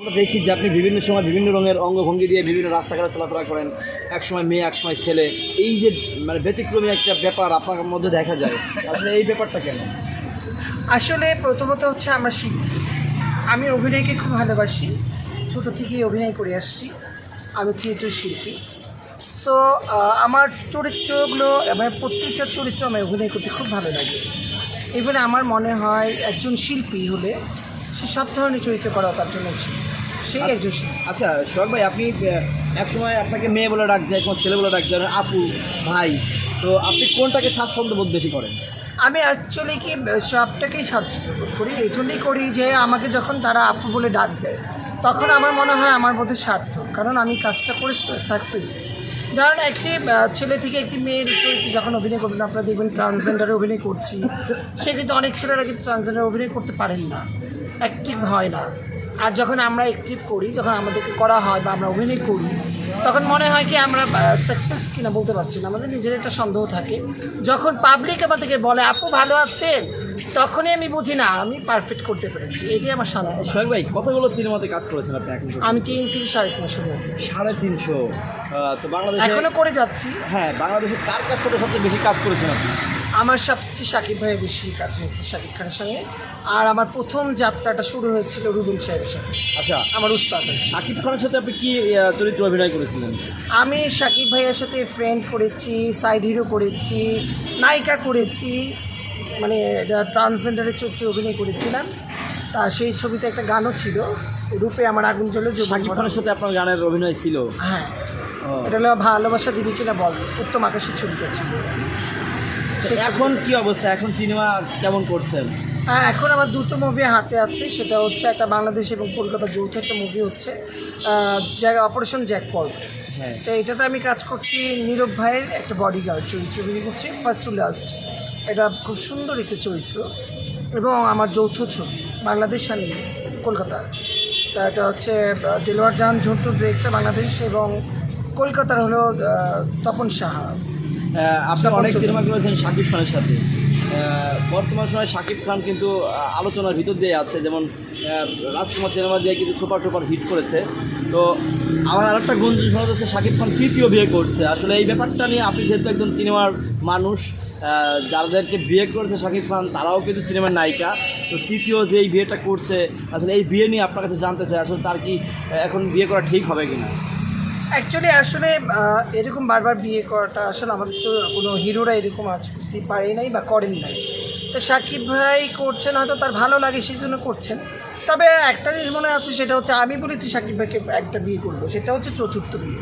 আমরা দেখি যে আপনি বিভিন্ন সময় বিভিন্ন রঙের অঙ্গভঙ্গি দিয়ে বিভিন্ন রাস্তাঘাটে চলাফেরা করেন। এক সময় মেয়ে এক সময় ছেলে। এই যে মানে ব্যতিক্রমী একটা ব্যাপার আপনার মধ্যে দেখা যায় আসলে এই ব্যাপারটা কেন? আসলে প্রথমত হচ্ছে আমরা শিল্পী। আমি অভিনয়কে খুব ভালোবাসি। ছোটো থেকেই অভিনয় করে আসছি। আমি থিয়েটার শিল্পী। সো আমার চরিত্রগুলো মানে প্রত্যেকটা চরিত্র আমার অভিনয় করতে খুব ভালো লাগে। ইভেন আমার মনে হয় একজন শিল্পী হলে সে সব ধরনের চরিত্র করা তার জন্য উচিত। সেই একজন আচ্ছা সোহাগ ভাই আপনি এক সময় আপনাকে মেয়ে বলে ডাক যায় কোনো ছেলে বলে ডাক আপু ভাই তো আপনি কোনটাকে স্বাচ্ছন্দ্য বোধ বেশি করেন? আমি অ্যাকচুয়ালি কি সবটাকেই স্বাচ্ছন্দ্য বোধ করি এই জন্যই করি যে আমাকে যখন তারা আপু বলে ডাক দেয় তখন আমার মনে হয় আমার মধ্যে সার্থক কারণ আমি কাজটা করে সাকসেস ধরেন একটি ছেলে থেকে একটি মেয়ের চরিত্রে যখন অভিনয় করবেন আপনারা দেখবেন ট্রান্সজেন্ডারে অভিনয় করছি সে কিন্তু অনেক ছেলেরা কিন্তু ট্রান্সজেন্ডারে অভিনয় করতে পারেন না অ্যাক্টিভ হয় না। আর যখন আমরা অ্যাক্টিভ করি যখন আমাদেরকে করা হয় বা আমরা অভিনয় করি তখন মনে হয় কি আমরা সাকসেস কিনা বলতে পারছি না। আমাদের নিজের একটা সন্দেহ থাকে। যখন পাবলিক আমাদেরকে বলে আপু ভালো আছেন? তখনই আমি বুঝি না আমি পারফেক্ট করতে পেরেছি। এটাই আমার সন্দেহ। ভাই কতগুলো সিনেমাতে কাজ করেছেন আপনি এখন? আমি তিন থেকে সাড়ে তিনশো সাড়ে তিনশো। তো বাংলাদেশে এখনও করে যাচ্ছি। হ্যাঁ বাংলাদেশে কার কার সাথে সবচেয়ে বেশি কাজ করেছেন আপনি? আমার সবচেয়ে সাকিব ভাইয়ের বেশি কাজ হয়েছে সাকিব খানের সঙ্গে। আর আমার প্রথম যাত্রাটা শুরু হয়েছিল রুবেল সাহেবের সাথে। আচ্ছা। আমার উস্তাদ। শাকিব খানের সাথে আপনি কি চরিত্র অভিনয় করেছিলেন? আমি সাকিব ভাইয়ের সাথে ফ্রেন্ড করেছি সাইড হিরো করেছি নায়িকা করেছি মানে ট্রান্সজেন্ডারের চরিত্রে অভিনয় করেছিলাম। তা সেই ছবিতে একটা গানও ছিল রূপে আমার আগুন জ্বলে শাকিব খানের সাথে আপনার গানের অভিনয় ছিল? হ্যাঁ। এটা হলো ভালোবাসা দিবি কিনা বল উত্তম আকাশের ছবিটা ছিল। এখন কি অবস্থা? এখন সিনেমা কেমন করছেন? হ্যাঁ এখন আমার দুটো মুভি হাতে আছে। সেটা হচ্ছে একটা বাংলাদেশ এবং কলকাতা যৌথ একটা মুভি হচ্ছে জায়গা অপারেশন জ্যাকপট হ্যাঁ। তো এটাতে আমি কাজ করছি নীরব ভাইয়ের একটা বডিগার্ড চরিত্র অভিনয় করছি ফার্স্ট টু লাস্ট এটা খুব সুন্দর একটা চরিত্র। এবং আমার যৌথ ছবি বাংলাদেশ আর কলকাতা। তা এটা হচ্ছে দেলোয়ার জাহান ঝন্টুর ডিরেক্টর বাংলাদেশ এবং কলকাতার হলো তপন সাহা। আপনি সকল অনেক সিনেমা করেছেন শাকিব খানের সাথে। বর্তমান সময়ে শাকিব খান কিন্তু আলোচনার ভিতর দিয়ে আছে। যেমন রাজকুমার সিনেমা দিয়ে কিন্তু সুপার টুপার হিট করেছে। তো আমার আরেকটা গুঞ্জন শোনা যাচ্ছে শাকিব খান তৃতীয় বিয়ে করছে। আসলে এই ব্যাপারটা নিয়ে আপনি যেহেতু একজন সিনেমার মানুষ যাদেরকে বিয়ে করেছে শাকিব খান তারাও কিন্তু সিনেমার নায়িকা। তো তৃতীয় যে এই বিয়েটা করছে আসলে এই বিয়ে নিয়ে আপনার কাছে জানতে চাই আসলে তার কি এখন বিয়ে করা ঠিক হবে কিনা? অ্যাকচুয়ালি আসলে এরকম বারবার বিয়ে করাটা আসলে আমাদের তো কোনো হিরোরা এরকম আজ করতে পারে নাই বা করেন নাই। তো সাকিব ভাই করছেন হয়তো তার ভালো লাগে সেই জন্য করছেন। তবে একটা জিনিস মনে আছে সেটা হচ্ছে আমি বলেছি সাকিব ভাইকে একটা বিয়ে করব সেটা হচ্ছে চতুর্থ বিয়ে।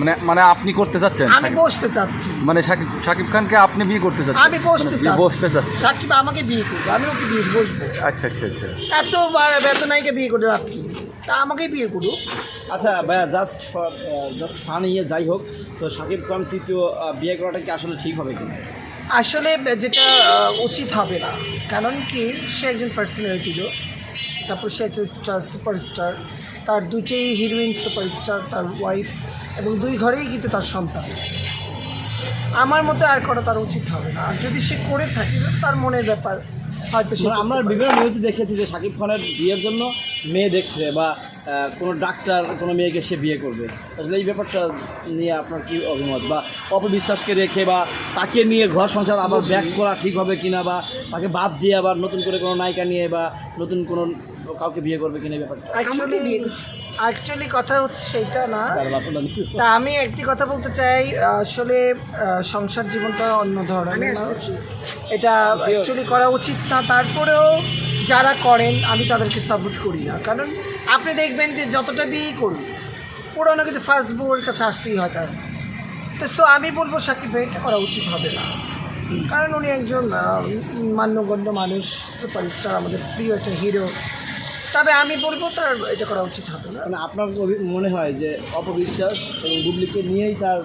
মানে মানে আপনি করতে চাচ্ছেন আমি বসতে চাচ্ছি। মানে শাকিব শাকিব খানকে আপনি বিয়ে করতে চাচ্ছেন? আমি বসতে চাচ্ছি। বসতে চাচ্ছি সাকিব আমাকে বিয়ে করব আমি ওকে বিয়ে বসবো। আচ্ছা আচ্ছা আচ্ছা। এত বেতনাইকে বিয়ে করে লাভ কি? তা আমাকেই বিয়ে করুক। আচ্ছা ভাইয়া জাস্ট জাস্ট ফান ইয়ে যাই হোক। তো শাকিব খান তৃতীয় বিয়ে করাটা কি আসলে ঠিক হবে কিনা? আসলে যেটা উচিত হবে না। কারণ কি সে একজন পার্সোনালিটিরও তারপর সে একটা স্টার সুপারস্টার তার দুটোই হিরোইন সুপারস্টার তার ওয়াইফ এবং দুই ঘরেই কিন্তু তার সন্তান। আমার মতে আর করা তার উচিত হবে না। আর যদি সে করে থাকে তার মনের ব্যাপার। হয়তো আমরা বিভিন্ন নিউজে দেখেছি যে শাকিব খানের বিয়ের জন্য মেয়ে দেখছে বা কোনো ডাক্তার কোনো মেয়েকে সে বিয়ে করবে। আসলে এই ব্যাপারটা নিয়ে আপনার কি অভিমত? বা অপবিশ্বাসকে রেখে বা তাকে নিয়ে ঘর সংসার আবার ব্যাক করা ঠিক হবে কিনা বা তাকে বাদ দিয়ে আবার নতুন করে কোনো নায়িকা নিয়ে বা নতুন কোনো কাউকে বিয়ে করবে কিনা এই ব্যাপারটা? অ্যাকচুয়ালি কথা হচ্ছে সেইটা না। তা আমি একটি কথা বলতে চাই আসলে সংসার জীবনটা অন্য ধরনের এটা অ্যাকচুয়ালি করা উচিত না। তারপরেও যারা করেন আমি তাদেরকে সাপোর্ট করি না। কারণ আপনি দেখবেন যে যতটা বিয়ে করুন পুরোনো কিন্তু ফার্স্ট বউয়ের কাছে আসতেই হয় তার। তো সো আমি বলব সাকিব ভাই এটা করা উচিত হবে না। কারণ উনি একজন মান্যগণ্য মানুষ সুপারস্টার আমাদের প্রিয় একটা হিরো তবে আমি বলব তার এটা করা উচিত হবে না। মানে আপনার মনে হয় যে অপবিশ্বাস এবং গুবলিকে নিয়েই তার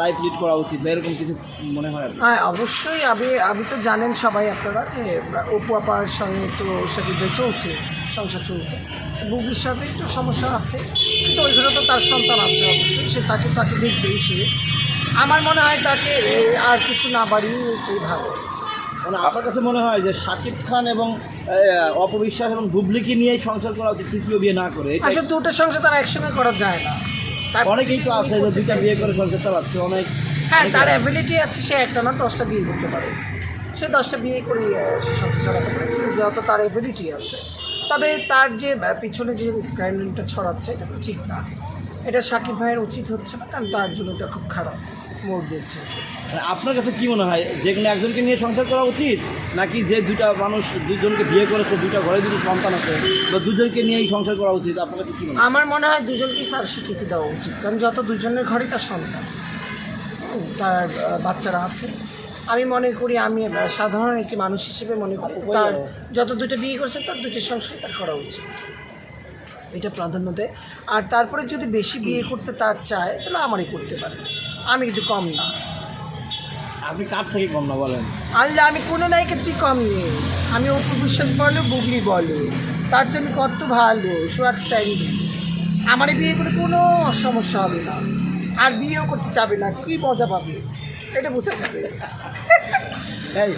লাইফ লিড করা উচিত বা এরকম কিছু মনে হয় হ্যাঁ অবশ্যই আমি আমি তো জানেন সবাই আপনারা যে অপু আপার সঙ্গে তো সেক্ষেত্রে চলছে সংসার চলছে। বুবির সাথে একটু সমস্যা আছে কিন্তু ওইখানে তো তার সন্তান আছে অবশ্যই সে তাকে তাকে দেখবেই সে। আমার মনে হয় তাকে আর কিছু না বাড়িয়ে ভালো। মানে আপনার কাছে মনে হয় যে শাকিব খান এবং অপবিশ্বাস এবং বুবলিকে নিয়েই সংসার করা উচিত তৃতীয় বিয়ে না করে। আসলে দুটো সংসার তারা একসঙ্গে করা যায় না। অনেকেই তো আছে যে দুইটা বিয়ে। করে সংসার চালাচ্ছে অনেক হ্যাঁ তার অ্যাবিলিটি আছে সে একটা না দশটা বিয়ে করতে পারে। সে দশটা বিয়ে করে সে সংসার চালাতে পারে। যত তার অ্যাবিলিটি আছে তবে তার যে পিছনে যে স্ক্যান্ডেলটা ছড়াচ্ছে এটা তো ঠিক না। এটা সাকিব ভাইয়ের উচিত হচ্ছে না কারণ তার জন্য এটা খুব খারাপ মোড় দিচ্ছে আপনার কাছে কি মনে হয়? যে কোনো একজনকে নিয়ে সংসার করা উচিত? নাকি যে দুটা মানুষ দুজনকে বিয়ে করেছে দুটা ঘরে দুটো সন্তান আছে বা দুজনকে নিয়েই সংসার করা উচিত? আপনার কাছে কি মনে হয়? আমার মনে হয় দুজনকেই তার স্বীকৃতি দেওয়া উচিত। কারণ যত দুজনের ঘরেই তার সন্তান তার বাচ্চারা আছে। আমি মনে করি আমি সাধারণ একটি মানুষ হিসেবে মনে করি তার যত দুটো বিয়ে করেছে তার দুটো সংসার তার করা উচিত। এটা প্রাধান্য দেয়। আর তারপরে যদি বেশি বিয়ে করতে তার চায় তাহলে আমারই করতে পারে। আমি কিন্তু কম না। আপনি কার থেকে কম না বলেন? আল্লাহ আমি কোনো নায়িকার তুই কম নেই। আমি অপু বিশ্বাস বলো বুগলি বলো। তার জন্য কত ভালো সোয়াগ স্যান্ডি। আমার বিয়ে করে কোনো সমস্যা হবে না। আর বিয়েও করতে চাবে না কী মজা পাবে? এটা বোঝা যাবে। এই